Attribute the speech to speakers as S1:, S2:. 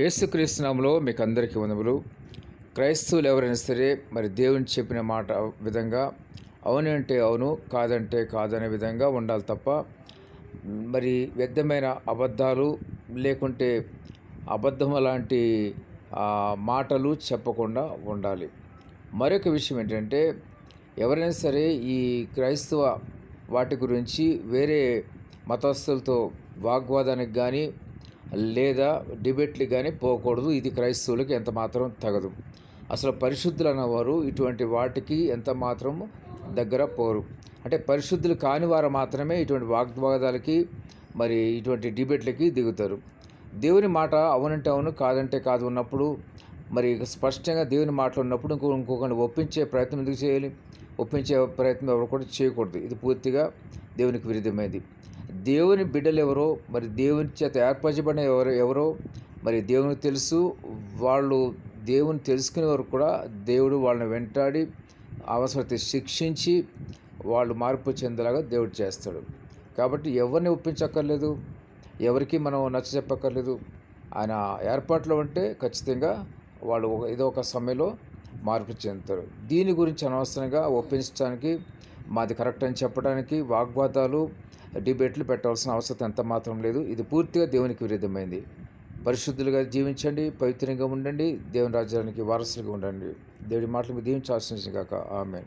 S1: యేసుక్రీస్తునాములో మీకు అందరికీ వందములు. క్రైస్తవులు ఎవరైనా సరే మరి దేవుని చెప్పిన మాట విధంగా అవునంటే అవును కాదంటే కాదనే విధంగా ఉండాలి తప్ప మరి వ్యర్థమైన అబద్ధాలు లేకుంటే అబద్ధం లాంటి మాటలు చెప్పకుండా ఉండాలి. మరొక విషయం ఏంటంటే ఎవరైనా సరే ఈ క్రైస్తవ వాటి గురించి వేరే మతస్థులతో వాగ్వాదానికి కానీ లేదా డిబేట్లు కానీ పోకూడదు. ఇది క్రైస్తవులకు ఎంత మాత్రం తగదు. అసలు పరిశుద్ధులు అన్నవారు ఇటువంటి వాటికి ఎంత మాత్రం దగ్గర పోరు. అంటే పరిశుద్ధులు కాని వారు మాత్రమే ఇటువంటి వాగ్వాదాలకి మరి ఇటువంటి డిబేట్లకి దిగుతారు. దేవుని మాట అవునంటే అవును కాదంటే కాదు ఉన్నప్పుడు మరి స్పష్టంగా దేవుని మాటలు ఉన్నప్పుడు ఇంకో ఇంకొకరిని ఒప్పించే ప్రయత్నం ఎందుకు చేయాలి? ఒప్పించే ప్రయత్నం ఎవరు కూడా చేయకూడదు. ఇది పూర్తిగా దేవునికి విరుద్ధమైనది. దేవుని బిడ్డలు ఎవరో మరి దేవుని చేత ఏర్పరచబడిన ఎవరు ఎవరో మరి దేవునికి తెలుసు. వాళ్ళు దేవుని తెలుసుకునే వరకు కూడా దేవుడు వాళ్ళని వెంటాడి అవసరత శిక్షించి వాళ్ళు మార్పు చెందేలాగా దేవుడు చేస్తాడు. కాబట్టి ఎవరిని ఒప్పించక్కర్లేదు ఎవరికి మనం నచ్చ చెప్పక్కర్లేదు. ఆయన ఏర్పాట్లో ఉంటే ఖచ్చితంగా వాళ్ళు ఒక- ఏదో ఒక సమయంలో మార్పు చెందుతారు. దీని గురించి అనవసరంగా ఒప్పించడానికి మాది కరెక్ట్ అని చెప్పడానికి వాగ్వాదాలు డిబేట్లు పెట్టవలసిన అవసరం ఎంత మాత్రం లేదు. ఇది పూర్తిగా దేవునికి విరుద్ధమైంది. పరిశుద్ధులుగా జీవించండి పవిత్రంగా ఉండండి దేవుని రాజ్యానికి వారసులుగా ఉండండి. దేవుడి మాటలు దీవించాల్సిన కాక ఆమె